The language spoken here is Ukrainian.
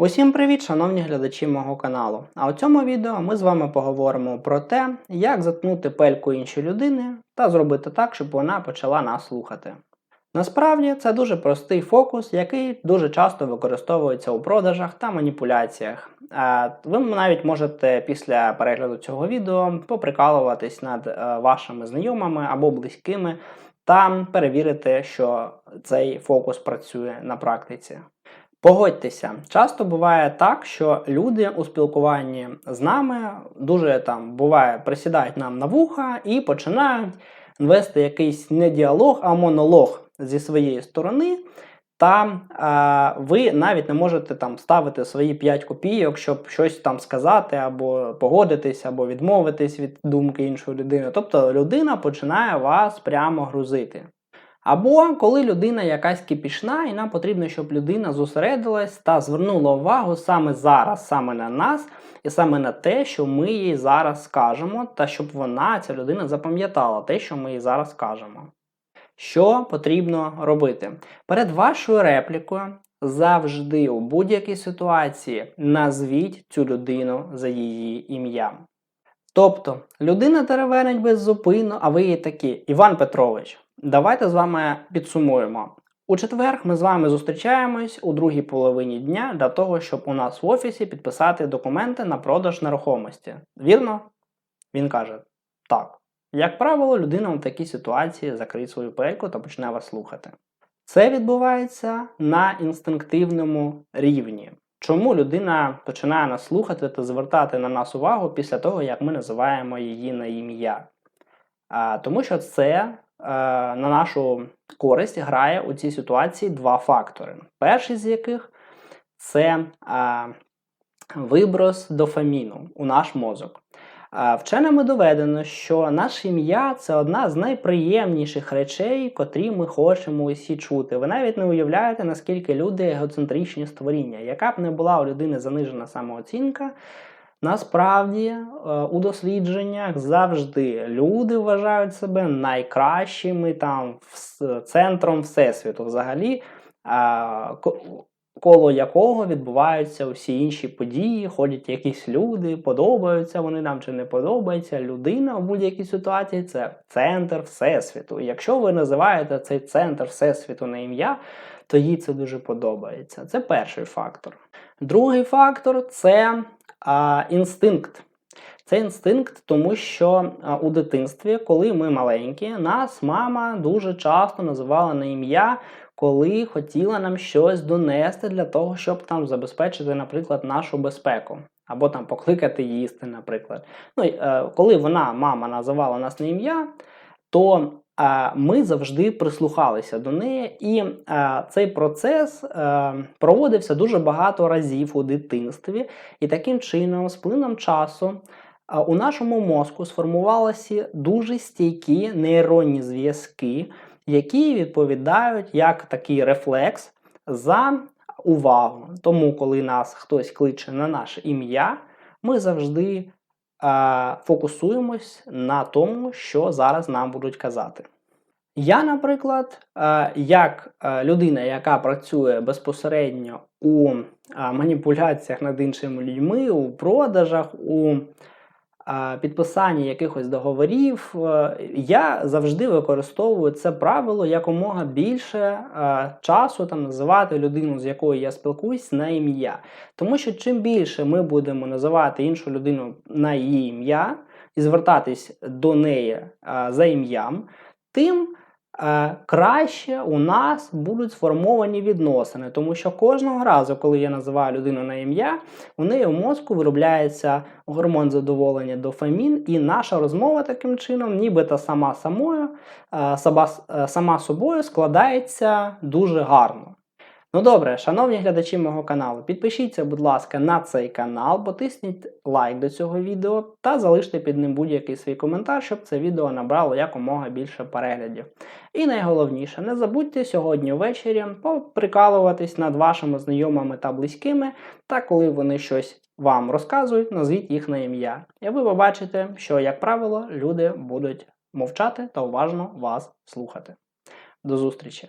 Усім привіт, шановні глядачі мого каналу. А у цьому відео ми з вами поговоримо про те, як заткнути пельку іншої людини та зробити так, щоб вона почала нас слухати. Насправді це дуже простий фокус, який дуже часто використовується у продажах та маніпуляціях. Ви навіть можете після перегляду цього відео поприкалуватись над е, вашими знайомими або близькими та перевірити, що цей фокус працює на практиці. Погодьтеся, часто буває так, що люди у спілкуванні з нами дуже там буває присідають нам на вуха і починають вести якийсь не діалог, а монолог зі своєї сторони. Та е, ви навіть не можете там ставити свої 5 копійок, щоб щось там сказати, або погодитись, або відмовитись від думки іншої людини. Тобто людина починає вас прямо грузити. Або коли людина якась кипішна, і нам потрібно, щоб людина зосередилась та звернула увагу саме зараз, саме на нас, і саме на те, що ми їй зараз скажемо, та щоб вона, ця людина, запам'ятала те, що ми їй зараз скажемо. Що потрібно робити? Перед вашою реплікою завжди у будь-якій ситуації назвіть цю людину за її ім'ям. Тобто, людина теревенить беззупинно, а ви їй такі, Іван Петрович. Давайте з вами підсумуємо. У четвер ми з вами зустрічаємось у другій половині дня для того, щоб у нас в офісі підписати документи на продаж нерухомості. Вірно? Він каже: так. Як правило, людина в такій ситуації закриє свою пельку та почне вас слухати. Це відбувається на інстинктивному рівні. Чому людина починає нас слухати та звертати на нас увагу після того, як ми називаємо її на ім'я? Тому що це на нашу користь грає у цій ситуації два фактори. Перший з яких це е, виброс дофаміну у наш мозок. Е, вченими доведено, що наше ім'я це одна з найприємніших речей, котрі ми хочемо усі чути. Ви навіть не уявляєте, наскільки люди егоцентричні створіння. Яка б не була у людини занижена самооцінка, Насправді, е, у дослідженнях завжди люди вважають себе найкращими там центром всесвіту, взагалі, коло якого відбуваються усі інші події, ходять якісь люди, подобаються вони нам чи не подобаються. Людина у будь-якій ситуації це центр всесвіту. І якщо ви називаєте цей центр всесвіту на ім'я, то їй це дуже подобається. Це перший фактор. Другий фактор це а, інстинкт. Це інстинкт, тому що у дитинстві, коли ми маленькі, нас мама дуже часто називала на ім'я, коли хотіла нам щось донести для того, щоб там забезпечити, наприклад, нашу безпеку. Або там покликати їсти, наприклад. Ну, е, Коли вона, мама, називала нас на ім'я, то ми завжди прислухалися до неї, і цей процес е, проводився дуже багато разів у дитинстві, і таким чином, з плином часу, у нашому мозку сформувалися дуже стійкі нейронні зв'язки, які відповідають як такий рефлекс за увагу. Тому, коли нас хтось кличе на наше ім'я, ми завжди фокусуємось на тому, що зараз нам будуть казати. Я, наприклад, як людина, яка працює безпосередньо у маніпуляціях над іншими людьми, у продажах, у підписанні якихось договорів, е, я завжди використовую це правило якомога більше е, часу там називати людину, з якою я спілкуюсь, на ім'я. Тому що чим більше ми будемо називати іншу людину на її ім'я і звертатись до неї е, за ім'ям, тим краще у нас будуть сформовані відносини, тому що кожного разу, коли я називаю людину на ім'я, у неї в мозку виробляється гормон задоволення дофамін, і наша розмова таким чином, нібито сама самою, е, е, сама собою складається дуже гарно. Ну добре, шановні глядачі мого каналу, підпишіться, будь ласка, на цей канал, потисніть лайк до цього відео та залиште під ним будь-який свій коментар, щоб це відео набрало якомога більше переглядів. І найголовніше, не забудьте сьогодні ввечері поприкалуватись над вашими знайомими та близькими, та коли вони щось вам розказують, назвіть їх на ім'я. І ви побачите, що, як правило, люди будуть мовчати та уважно вас слухати. До зустрічі!